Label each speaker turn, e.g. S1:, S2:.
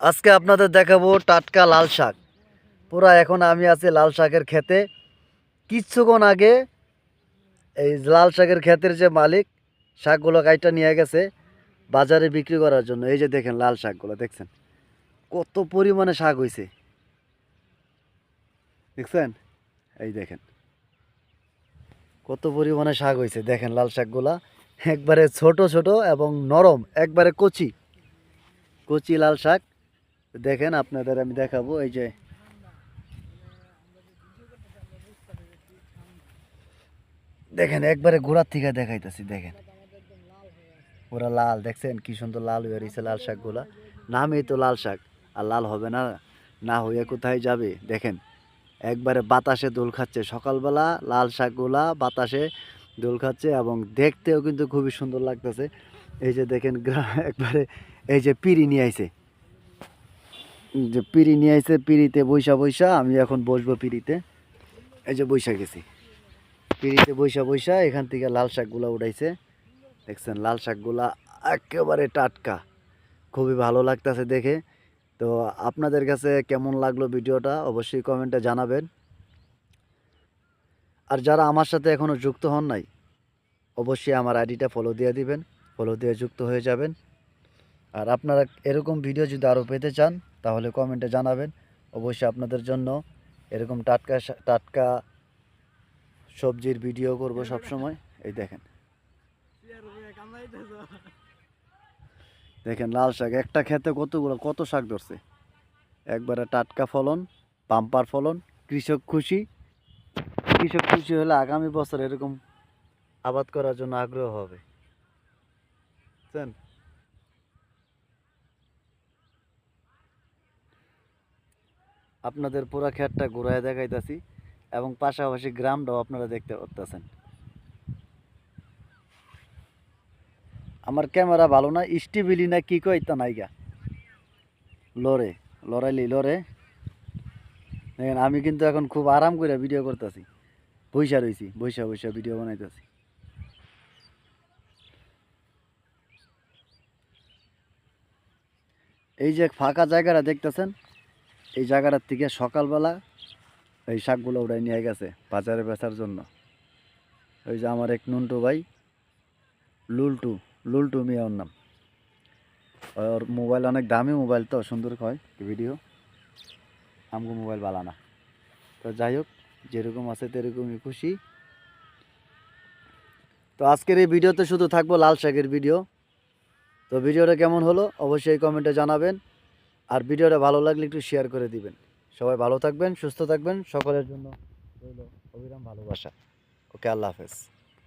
S1: আজকে আপনাদের দেখাবো টাটকা লাল শাক। পুরা এখন আমি আছি লাল শাকের খেতে। কিছুক্ষণ আগে এই লাল শাকের ক্ষেতের যে মালিক, শাকগুলো কাইটা নিয়ে গেছে বাজারে বিক্রি করার জন্য। এই যে দেখেন লাল শাকগুলো, দেখছেন? কত পরিমাণে শাক হয়েছে দেখছেন? এই দেখেন। কত পরিমাণে শাক হয়েছে দেখেন লাল শাকগুলা একবারে ছোট ছোট এবং নরম, একবারে কচি। কচি লাল শাক। দেখেন আপনাদের আমি দেখাবো, এই যে। দেখেন, একবারে গোড়ার থেকে দেখাইতেছি, দেখেন। ওরা লাল, দেখছেন? কি সুন্দর লাল হয়ে রয়েছে লাল শাকগুলা। নামই তো লাল শাক, আর লাল হবে না না হয়ে কোথায় যাবে? দেখেন, একবারে বাতাসে দোল খাচ্ছে। সকালবেলা লাল শাকগুলা বাতাসে দোল খাচ্ছে এবং দেখতেও কিন্তু খুবই সুন্দর লাগতেছে। এই যে দেখেন একবারে এই যে পিড়ি নিয়ে আইছে। যে পিড়ি নিয়ে আইছে, পিড়িতে বৈশা বৈশা, আমি এখন বসবো পিড়িতে। এই যে বৈশা গেছি। পিড়িতে বৈশা বৈশা, এখান থেকে লাল শাকগুলা উঠাইছে। দেখছেন, লাল শাকগুলা একেবারে টাটকা। খুবই ভালো লাগতেছে দেখে। তো আপনাদের কাছে কেমন লাগল ভিডিওটা, অবশ্যই কমেন্টে জানাবেন। আর যারা আমার সাথে এখনও যুক্ত হন নাই, অবশ্যই আমার আইডিটা ফলো দিয়ে দিবেন। ফলো দিয়ে যুক্ত হয়ে যাবেন। আর আপনারা এরকম ভিডিও যদি আরও পেতে চান, তাহলে কমেন্টে জানাবেন। অবশ্যই আপনাদের জন্য এরকম টাটকা টাটকা সবজির ভিডিও করব সব সময় এই দেখেন। দেখেন লাল শাক, একটা খেতে কতগুলো, কত শাক ধরছে? একবারে টাটকা ফলন, পাম্পার ফলন, কৃষক খুশি। কৃষক খুশি হলে আগামী বছর এরকম আবাদ করার জন্য আগ্রহ হবে। আপনাদের পুরা ক্ষেতটা ঘুরায় দেখাইতেছি এবং পাশাপাশি গ্রামটাও আপনারা দেখতে পারতেছেন। আমার ক্যামেরা ভালো না স্টিবিলি না কি কই তা নাইগা লরে, লড়াইলি লরে। দেখেন, আমি কিন্তু এখন খুব আরাম করে ভিডিও করতেছি। বৈশা রয়েছি বৈশা বৈশা ভিডিও বানাইতেছি। এই যে ফাঁকা জায়গাটা দেখতেছেন এই জায়গাটার থেকে সকালবেলা এই শাকগুলো উড়াই নিয়ে গেছে বাজারে বেচার জন্য। ওই যে আমার এক নুন্টু ভাই, লুলটু লুলটু মিয়া ওর নাম। ওর মোবাইল অনেক দামি মোবাইল তো, সুন্দর হয় ভিডিও। আমগো মোবাইল বালা না। তো যাই হোক, যেরকম আছে তেরকমই খুশি। তো আজকের এই ভিডিওতে শুধু থাকব লাল শাকের ভিডিও। তো ভিডিওটা কেমন হলো অবশ্যই কমেন্টে জানাবেন। আর ভিডিওটা ভালো লাগলে একটু শেয়ার করে দিবেন। সবাই ভালো থাকবেন, সুস্থ থাকবেন, সকলের জন্য রইল অবিরাম ভালোবাসা। ওকে, আল্লাহ হাফেজ।